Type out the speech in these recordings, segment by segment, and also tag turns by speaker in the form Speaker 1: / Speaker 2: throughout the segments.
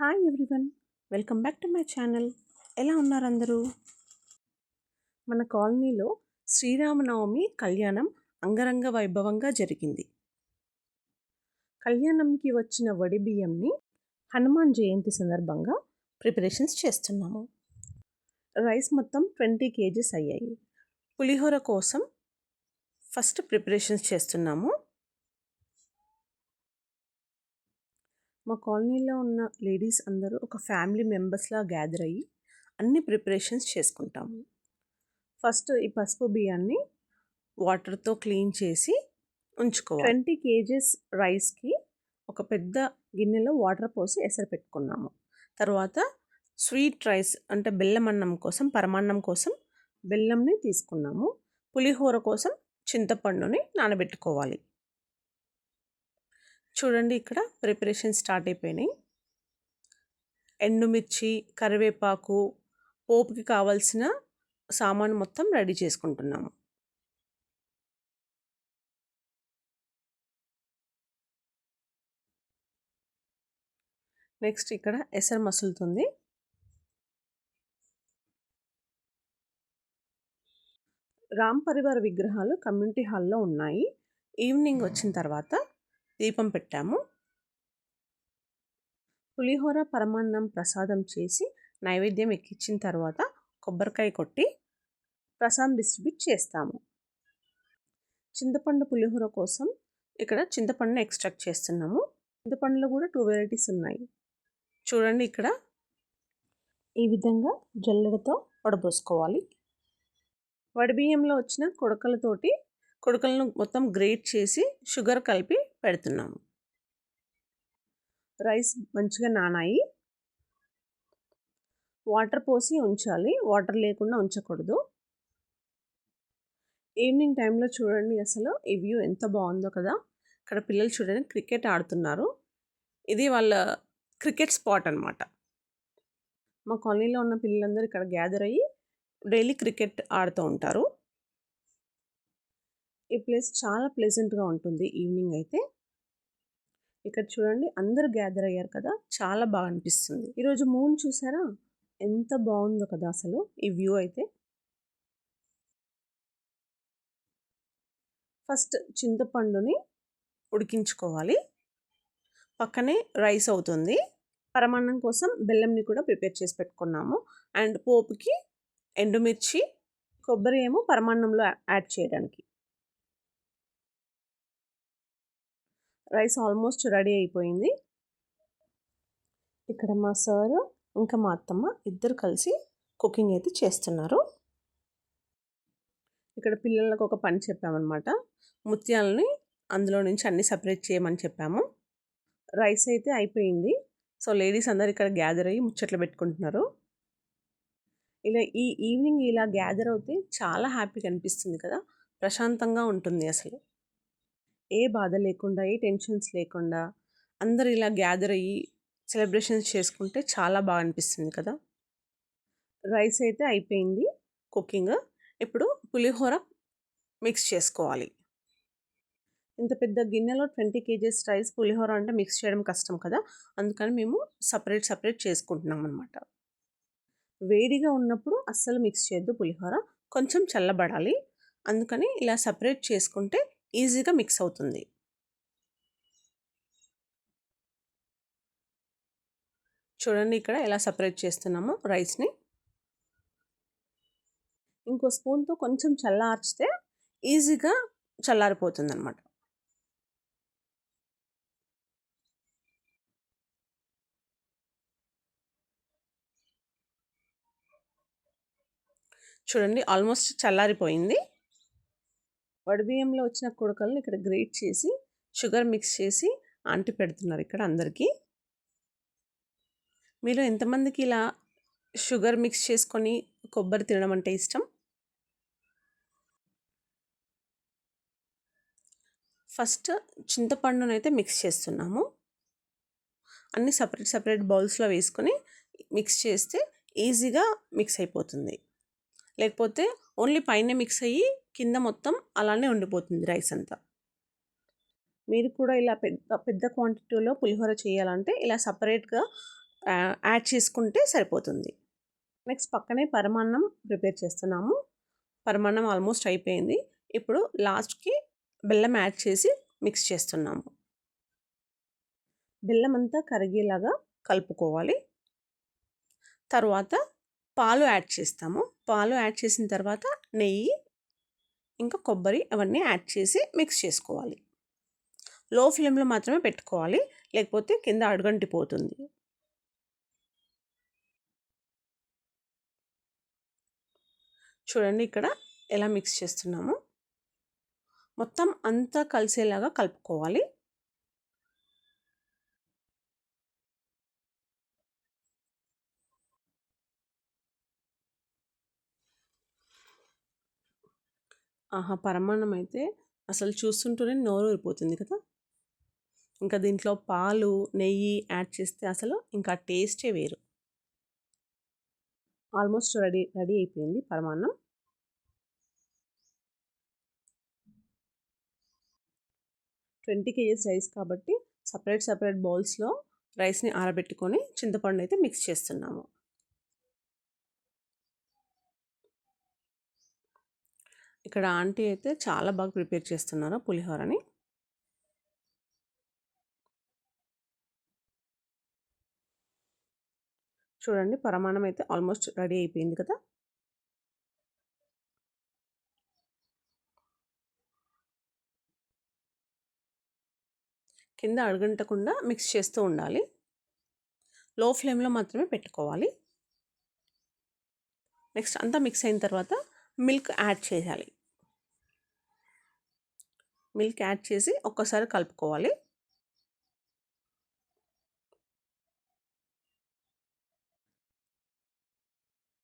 Speaker 1: Hi everyone welcome back to my channel ఎలా ఉన్నారు అందరూ? మన కాలనీలో శ్రీరామనవమి కళ్యాణం అంగరంగ వైభవంగా జరిగింది. కళ్యాణంకి వచ్చిన వడి బియ్యంని హనుమాన్ జయంతి సందర్భంగా ప్రిపరేషన్స్ చేస్తున్నాము. రైస్ మొత్తం ట్వంటీ కేజీస్ అయ్యాయి. పులిహోర కోసం ఫస్ట్ ప్రిపరేషన్స్ చేస్తున్నాము. మా కాలనీలో ఉన్న లేడీస్ అందరూ ఒక ఫ్యామిలీ మెంబర్స్లా గ్యాదర్ అయ్యి అన్ని ప్రిపరేషన్స్ చేసుకుంటాము. ఫస్ట్ ఈ పసుపు బియ్యాన్ని వాటర్తో క్లీన్ చేసి ఉంచుకోవాలి. ట్వంటీ కేజెస్ రైస్కి ఒక పెద్ద గిన్నెలో వాటర్ పోసి ఎసరు పెట్టుకున్నాము. తర్వాత స్వీట్ రైస్ అంటే బెల్లం అన్నం కోసం పరమాన్నం కోసం బెల్లంని తీసుకున్నాము. పులిహోర కోసం చింతపండుని నానబెట్టుకోవాలి. చూడండి ఇక్కడ ప్రిపరేషన్ స్టార్ట్ అయిపోయినాయి. ఎండుమిర్చి కరివేపాకు పోపుకి కావాల్సిన సామాను మొత్తం రెడీ చేసుకుంటున్నాము నెక్స్ట్ ఇక్కడ ఎసరు మసులుతుంది. రామ్ పరివార విగ్రహాలు కమ్యూనిటీ హాల్లో ఉన్నాయి. ఈవినింగ్ వచ్చిన తర్వాత దీపం పెట్టాము. పులిహోర పరమాన్నం ప్రసాదం చేసి నైవేద్యం ఎక్కించిన తర్వాత కొబ్బరికాయ కొట్టి ప్రసాదం డిస్ట్రిబ్యూట్ చేస్తాము. చింతపండు పులిహోర కోసం ఇక్కడ చింతపండును ఎక్స్ట్రాక్ట్ చేస్తున్నాము. చింతపండులో కూడా టూ వెరైటీస్ ఉన్నాయి. చూడండి ఇక్కడ ఈ విధంగా జల్లెడతో వడబోసుకోవాలి. వడిబియ్యంలో వచ్చిన కొడకలతోటి కొడకలను మొత్తం గ్రేట్ చేసి షుగర్ కలిపి పెడుతున్నాము. రైస్ మంచిగా నానాయి. వాటర్ పోసి ఉంచాలి. వాటర్ లేకుండా ఉంచకూడదు. ఈవినింగ్ టైంలో చూడండి అసలు ఈ వ్యూ ఎంత బాగుందో కదా. ఇక్కడ పిల్లలు చూడండి క్రికెట్ ఆడుతున్నారు. ఇది వాళ్ళ క్రికెట్ స్పాట్ అనమాట మా కాలనీలో ఉన్న పిల్లలందరూ ఇక్కడ గ్యాదర్ అయ్యి డైలీ క్రికెట్ ఆడుతూ ఉంటారు. ఈ ప్లేస్ చాలా ప్లెజెంట్గా ఉంటుంది ఈవినింగ్ అయితే. ఇక్కడ చూడండి అందరు గ్యాదర్ అయ్యారు కదా చాలా బాగా అనిపిస్తుంది. ఈరోజు మూన్ చూసారా? ఎంత బాగుందో కదా అసలు ఈ వ్యూ అయితే. ఫస్ట్ చింతపండుని ఉడికించుకోవాలి. పక్కనే రైస్ అవుతుంది. పరమాన్నం కోసం బెల్లంని కూడా ప్రిపేర్ చేసి పెట్టుకున్నాము. అండ్ పోపుకి ఎండుమిర్చి కొబ్బరి ఏమో పరమాన్నంలో యాడ్ చేయడానికి. రైస్ ఆల్మోస్ట్ రెడీ అయిపోయింది. ఇక్కడ మా సార్ ఇంకా మా అత్తమ్మ ఇద్దరు కలిసి కుకింగ్ అయితే చేస్తున్నారు. ఇక్కడ పిల్లలకు ఒక పని చెప్పామన్నమాట. ముత్యాలని అందులో నుంచి అన్ని సపరేట్ చేయమని చెప్పాము. రైస్ అయితే అయిపోయింది. సో లేడీస్ అందరు ఇక్కడ గ్యాదర్ అయ్యి ముచ్చట్లు పెట్టుకుంటున్నారు. ఇలా ఈ ఈవినింగ్ ఇలా గ్యాదర్ అవుతే చాలా హ్యాపీగా అనిపిస్తుంది కదా. ప్రశాంతంగా ఉంటుంది అసలు. ఏ బాధ లేకుండా ఏ టెన్షన్స్ లేకుండా అందరు ఇలా గ్యాదర్ అయ్యి సెలబ్రేషన్స్ చేసుకుంటే చాలా బాగా అనిపిస్తుంది కదా! రైస్ అయితే అయిపోయింది కుకింగ్. ఇప్పుడు పులిహోర మిక్స్ చేసుకోవాలి. ఇంత పెద్ద గిన్నెలో ట్వంటీ కేజీస్ రైస్ పులిహోర అంటే మిక్స్ చేయడం కష్టం కదా! అందుకని మేము సపరేట్ సపరేట్ చేసుకుంటున్నాం అనమాట వేడిగా ఉన్నప్పుడు అస్సలు మిక్స్ చేయొద్దు పులిహోర. కొంచెం చల్లబడాలి. అందుకని ఇలా సపరేట్ చేసుకుంటే ఈజీగా మిక్స్ అవుతుంది. చూడండి ఇక్కడ ఎలా సపరేట్ చేస్తున్నామో రైస్ని. ఇంకో స్పూన్తో కొంచెం చల్లార్చితే ఈజీగా చల్లారిపోతుంది అనమాట చూడండి ఆల్మోస్ట్ చల్లారిపోయింది. వడబియ్యంలో వచ్చిన కుడకలను ఇక్కడ గ్రేట్ చేసి షుగర్ మిక్స్ చేసి ఆంటి పెడుతున్నారు ఇక్కడ అందరికీ. మీరు ఎంతమందికి ఇలా షుగర్ మిక్స్ చేసుకొని కొబ్బరి తినడం అంటే ఇష్టం? ఫస్ట్ చింతపండును అయితే మిక్స్ చేస్తున్నాము. అన్ని సపరేట్ సపరేట్ బౌల్స్లో వేసుకొని మిక్స్ చేస్తే ఈజీగా మిక్స్ అయిపోతుంది. లేకపోతే ఓన్లీ పైన మిక్స్ అయ్యి కింద మొత్తం అలానే ఉండిపోతుంది రైస్ అంతా. మీరు కూడా ఇలా పెద్ద పెద్ద క్వాంటిటీలో పులిహోర చేయాలంటే ఇలా సపరేట్గా యాడ్ చేసుకుంటే సరిపోతుంది. నెక్స్ట్ పక్కనే పరమాన్నం ప్రిపేర్ చేస్తున్నాము. పరమాన్నం ఆల్మోస్ట్ అయిపోయింది. ఇప్పుడు లాస్ట్కి బెల్లం యాడ్ చేసి మిక్స్ చేస్తున్నాము. బెల్లం అంతా కరిగేలాగా కలుపుకోవాలి. తర్వాత పాలు యాడ్ చేస్తాము. పాలు యాడ్ చేసిన తర్వాత నెయ్యి ఇంకా కొబ్బరి అవన్నీ యాడ్ చేసి మిక్స్ చేసుకోవాలి. లో ఫ్లేమ్లో మాత్రమే పెట్టుకోవాలి. లేకపోతే కింద అడుగంటిపోతుంది. చూడండి ఇక్కడ ఎలా మిక్స్ చేస్తున్నాము. మొత్తం అంతా కలిసేలాగా కలుపుకోవాలి. ఆహా! పరమాన్నం అయితే అసలు చూస్తుంటూనే నోరు ఊరిపోతుంది కదా! ఇంకా దీంట్లో పాలు నెయ్యి యాడ్ చేస్తే అసలు ఇంకా టేస్టే వేరు. ఆల్మోస్ట్ రెడీ రెడీ అయిపోయింది పరమాన్నం. ట్వంటీ కేజీస్ రైస్ కాబట్టి సపరేట్ సపరేట్ బౌల్స్లో రైస్ని ఆరబెట్టుకొని చింతపండు అయితే మిక్స్ చేస్తున్నాము. ఇక్కడ ఆంటీ అయితే చాలా బాగా ప్రిపేర్ చేస్తున్నారు పులిహోరని. చూడండి పరమాణం అయితే ఆల్మోస్ట్ రెడీ అయిపోయింది కదా. కింద అడుగంటకుండా మిక్స్ చేస్తూ ఉండాలి. లో ఫ్లేమ్లో మాత్రమే పెట్టుకోవాలి. నెక్స్ట్ అంతా మిక్స్ అయిన తర్వాత మిల్క్ యాడ్ చేయాలి. మిల్క్ యాడ్ చేసి ఒక్కసారి కలుపుకోవాలి.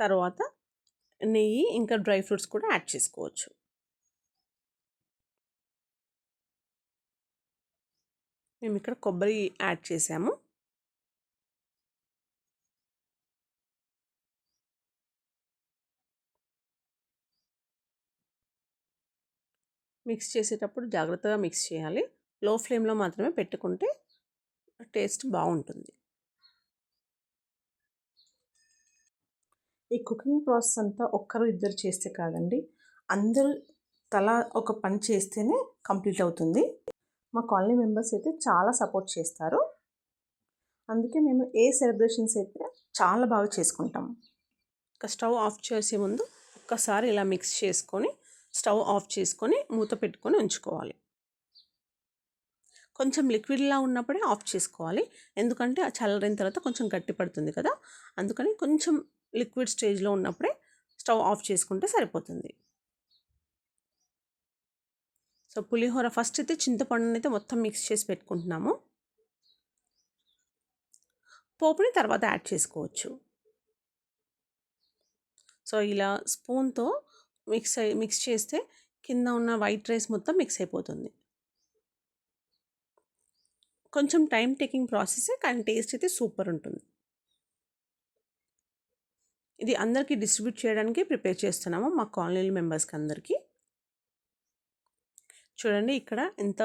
Speaker 1: తర్వాత నెయ్యి ఇంకా డ్రై ఫ్రూట్స్ కూడా యాడ్ చేసుకోవచ్చు. మేము ఇక్కడ కొబ్బరి యాడ్ చేసాము. మిక్స్ చేసేటప్పుడు జాగ్రత్తగా మిక్స్ చేయాలి. లో ఫ్లేమ్లో మాత్రమే పెట్టుకుంటే టేస్ట్ బాగుంటుంది. ఈ కుకింగ్ ప్రాసెస్ అంతా ఒక్కరు ఇద్దరు చేస్తే కాదండి. అందరూ తల ఒక పని చేస్తేనే కంప్లీట్ అవుతుంది. మా కాలనీ మెంబర్స్ అయితే చాలా సపోర్ట్ చేస్తారు. అందుకే మేము ఏ సెలబ్రేషన్స్ అయితే చాలా బాగా చేసుకుంటాం. ఇంకా స్టవ్ ఆఫ్ చేసే ముందు ఒక్కసారి ఇలా మిక్స్ చేసుకొని స్టవ్ ఆఫ్ చేసుకొని మూత పెట్టుకొని ఉంచుకోవాలి. కొంచెం లిక్విడ్లా ఉన్నప్పుడే ఆఫ్ చేసుకోవాలి. ఎందుకంటే ఆ చల్లరిన తర్వాత కొంచెం గట్టి పడుతుంది కదా. అందుకని కొంచెం లిక్విడ్ స్టేజ్లో ఉన్నప్పుడే స్టవ్ ఆఫ్ చేసుకుంటే సరిపోతుంది. సో పులిహోర ఫస్ట్ అయితే చింతపండుని అయితే మొత్తం మిక్స్ చేసి పెట్టుకుంటున్నాము. పోపుని తర్వాత యాడ్ చేసుకోవచ్చు. సో ఇలా స్పూన్తో మిక్స్ అయి మిక్స్ చేస్తే కింద ఉన్న వైట్ రైస్ మొత్తం మిక్స్ అయిపోతుంది. కొంచెం టైం టేకింగ్ ప్రాసెస్ కానీ టేస్ట్ అయితే సూపర్ ఉంటుంది. ఇది అందరికీ డిస్ట్రిబ్యూట్ చేయడానికి ప్రిపేర్ చేస్తున్నాము మా కాలనీ మెంబర్స్కి అందరికీ. చూడండి ఇక్కడ ఎంత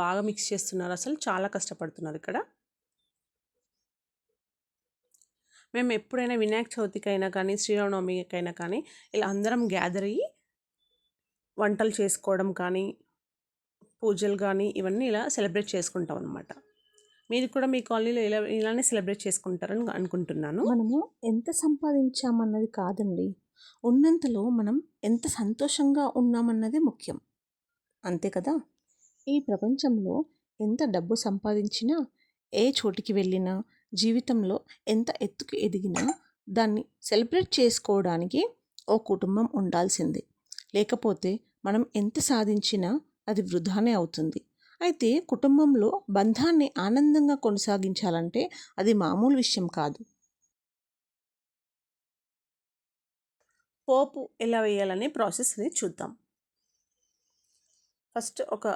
Speaker 1: బాగా మిక్స్ చేస్తున్నారు అసలు చాలా కష్టపడుతున్నారు ఇక్కడ. మేము ఎప్పుడైనా వినాయక చవితికైనా కానీ శ్రీరామనవమికైనా కానీ ఇలా అందరం గ్యాదర్ అయ్యి వంటలు చేసుకోవడం కానీ పూజలు కానీ ఇవన్నీ ఇలా సెలబ్రేట్ చేసుకుంటాం అనమాట మీరు కూడా మీ కాలనీలో ఇలా ఇలానే సెలబ్రేట్ చేసుకుంటారని అనుకుంటున్నాను.
Speaker 2: మనము ఎంత సంపాదించామన్నది కాదండి. ఉన్నంతలో మనం ఎంత సంతోషంగా ఉన్నామన్నదే ముఖ్యం. అంతే కదా? ఈ ప్రపంచంలో ఎంత డబ్బు సంపాదించినా ఏ చోటికి వెళ్ళినా జీవితంలో ఎంత ఎత్తుకు ఎదిగినా దాన్ని సెలబ్రేట్ చేసుకోవడానికి ఓ కుటుంబం ఉండాల్సిందే. లేకపోతే మనం ఎంత సాధించినా అది వృధానే అవుతుంది. అయితే కుటుంబంలో బంధాన్ని ఆనందంగా కొనసాగించాలంటే అది మామూలు విషయం కాదు.
Speaker 1: పోపు ఎలా వేయాలనే ప్రాసెస్ని చూద్దాం. ఫస్ట్ ఒక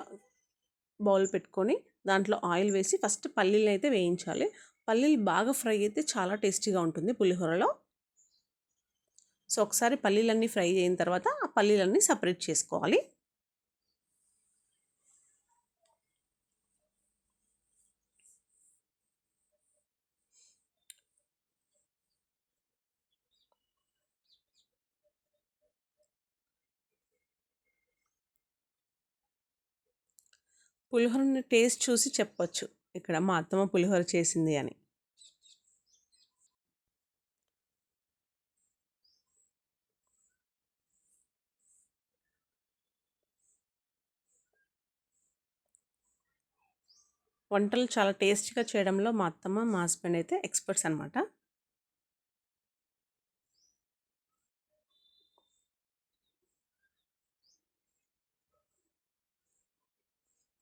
Speaker 1: బౌల్ పెట్టుకొని దాంట్లో ఆయిల్ వేసి ఫస్ట్ పల్లీలు అయితే వేయించాలి. పల్లీలు బాగా ఫ్రై అయితే చాలా టేస్టీగా ఉంటుంది పులిహోరలో. సో ఒకసారి పల్లీలన్నీ ఫ్రై అయిన తర్వాత ఆ పల్లీలన్నీ సపరేట్ చేసుకోవాలి. పులిహోరని టేస్ట్ చూసి చెప్పచ్చు. ఇక్కడ మా అత్తమ్మ పులిహోర చేసింది అని. వంటలు చాలా టేస్టీగా చేయడంలో మా అత్తమ్మ మా హస్బెండ్ అయితే ఎక్స్పర్ట్స్ అనమాట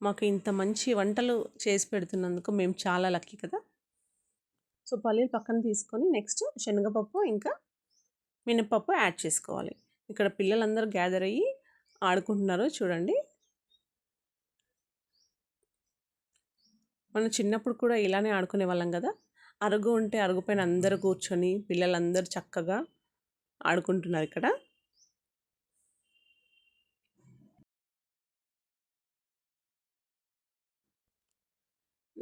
Speaker 1: మాకు ఇంత మంచి వంటలు చేసి పెడుతున్నందుకు మేము చాలా లక్కీ కదా. సో పల్లీలు పక్కన తీసుకొని నెక్స్ట్ శనగపప్పు ఇంకా మినపప్పు యాడ్ చేసుకోవాలి. ఇక్కడ పిల్లలందరూ గ్యాదర్ అయ్యి ఆడుకుంటున్నారు చూడండి. మనం చిన్నప్పుడు కూడా ఇలానే ఆడుకునే వాళ్ళం కదా. అరుగు ఉంటే అరుగు పైన అందరూ కూర్చొని పిల్లలందరూ చక్కగా ఆడుకుంటున్నారు ఇక్కడ.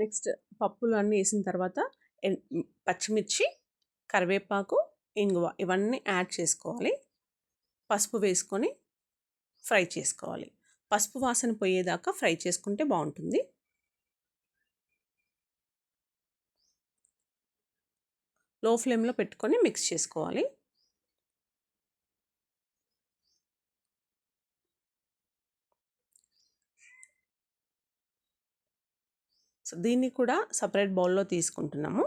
Speaker 1: నెక్స్ట్ పప్పులు అన్నీ వేసిన తర్వాత పచ్చిమిర్చి కరివేపాకు ఇంగువ ఇవన్నీ యాడ్ చేసుకోవాలి. పసుపు వేసుకొని ఫ్రై చేసుకోవాలి. పసుపు వాసన పోయేదాకా ఫ్రై చేసుకుంటే బాగుంటుంది. లో ఫ్లేమ్లో పెట్టుకొని మిక్స్ చేసుకోవాలి. సో దీన్ని కూడా సపరేట్ బౌల్లో తీసుకుంటున్నాము.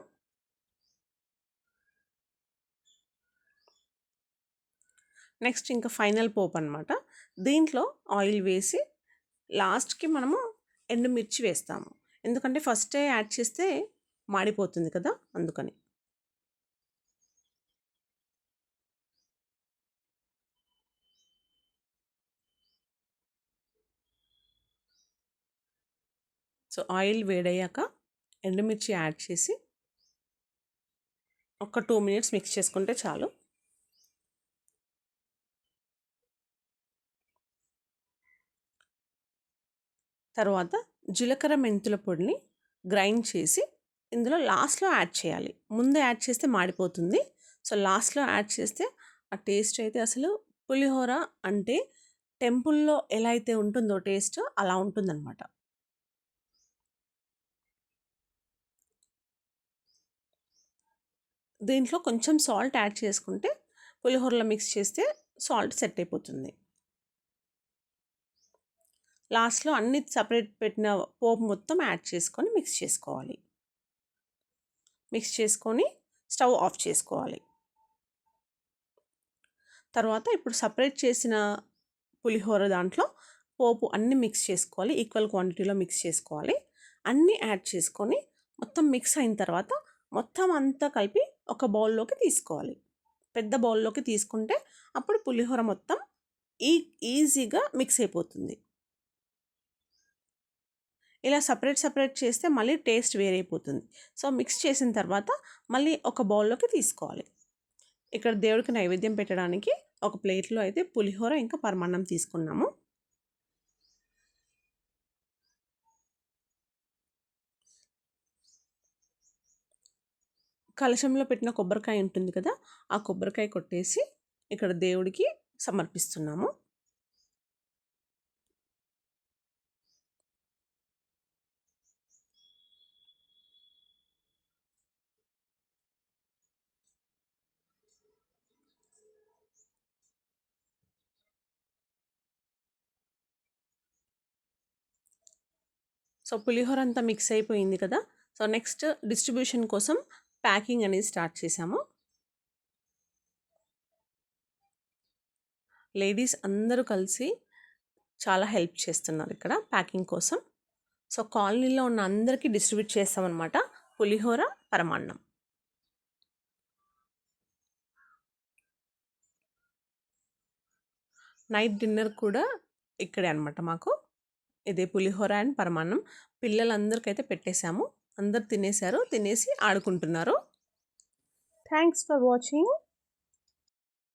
Speaker 1: నెక్స్ట్ ఇంకా ఫైనల్ పోప్ అనమాట దీంట్లో ఆయిల్ వేసి లాస్ట్కి మనము ఎండుమిర్చి వేస్తాము. ఎందుకంటే ఫస్టే యాడ్ చేస్తే మాడిపోతుంది కదా అందుకని. సో ఆయిల్ వేడయ్యాక ఎండుమిర్చి యాడ్ చేసి ఒక టూ మినిట్స్ మిక్స్ చేసుకుంటే చాలు. తర్వాత జీలకర్ర మెంతుల పొడిని గ్రైండ్ చేసి ఇందులో లాస్ట్లో యాడ్ చేయాలి. ముందు యాడ్ చేస్తే మాడిపోతుంది. సో లాస్ట్లో యాడ్ చేస్తే ఆ టేస్ట్ అయితే అసలు పులిహోర అంటే టెంపుల్లో ఎలా అయితే ఉంటుందో టేస్ట్ అలా ఉంటుందన్నమాట. దీంట్లో కొంచెం సాల్ట్ యాడ్ చేసుకుంటే పులిహోరలో మిక్స్ చేస్తే సాల్ట్ సెట్ అయిపోతుంది. లాస్ట్లో అన్ని సపరేట్ పెట్టిన పోపు మొత్తం యాడ్ చేసుకొని మిక్స్ చేసుకోవాలి. మిక్స్ చేసుకొని స్టవ్ ఆఫ్ చేసుకోవాలి. తర్వాత ఇప్పుడు సపరేట్ చేసిన పులిహోర దాంట్లో పోపు అన్నీ మిక్స్ చేసుకోవాలి. ఈక్వల్ క్వాంటిటీలో మిక్స్ చేసుకోవాలి. అన్నీ యాడ్ చేసుకొని మొత్తం మిక్స్ అయిన తర్వాత మొత్తం అంతా కలిపి ఒక బౌల్లోకి తీసుకోవాలి. పెద్ద బౌల్లోకి తీసుకుంటే అప్పుడు పులిహోర మొత్తం ఈ ఈజీగా మిక్స్ అయిపోతుంది. ఇలా సపరేట్ సపరేట్ చేస్తే మళ్ళీ టేస్ట్ వేరైపోతుంది సో మిక్స్ చేసిన తర్వాత మళ్ళీ ఒక బౌల్లోకి తీసుకోవాలి. ఇక్కడ దేవుడికి నైవేద్యం పెట్టడానికి ఒక ప్లేట్లో అయితే పులిహోర ఇంకా పరమాన్నం తీసుకున్నాము. కలశంలో పెట్టిన కొబ్బరికాయ ఉంటుంది కదా ఆ కొబ్బరికాయ కొట్టేసి ఇక్కడ దేవుడికి సమర్పిస్తున్నాము. సో పులిహోర అంతా మిక్స్ అయిపోయింది కదా సో నెక్స్ట్ డిస్ట్రిబ్యూషన్ కోసం ప్యాకింగ్ అనేది స్టార్ట్ చేసాము. లేడీస్ అందరూ కలిసి చాలా హెల్ప్ చేస్తున్నారు ఇక్కడ ప్యాకింగ్ కోసం. సో కాలనీలో ఉన్న అందరికీ డిస్ట్రిబ్యూట్ చేస్తామన్నమాట. పులిహోర పరమాన్నం. నైట్ డిన్నర్ కూడా ఇక్కడే అనమాట మాకు. ఇదే పులిహోర అండ్ పరమాన్నం. పిల్లలందరికైతే పెట్టేశాము అందరు తినేశారు తినేసి ఆడుకుంటున్నారు. Thanks for watching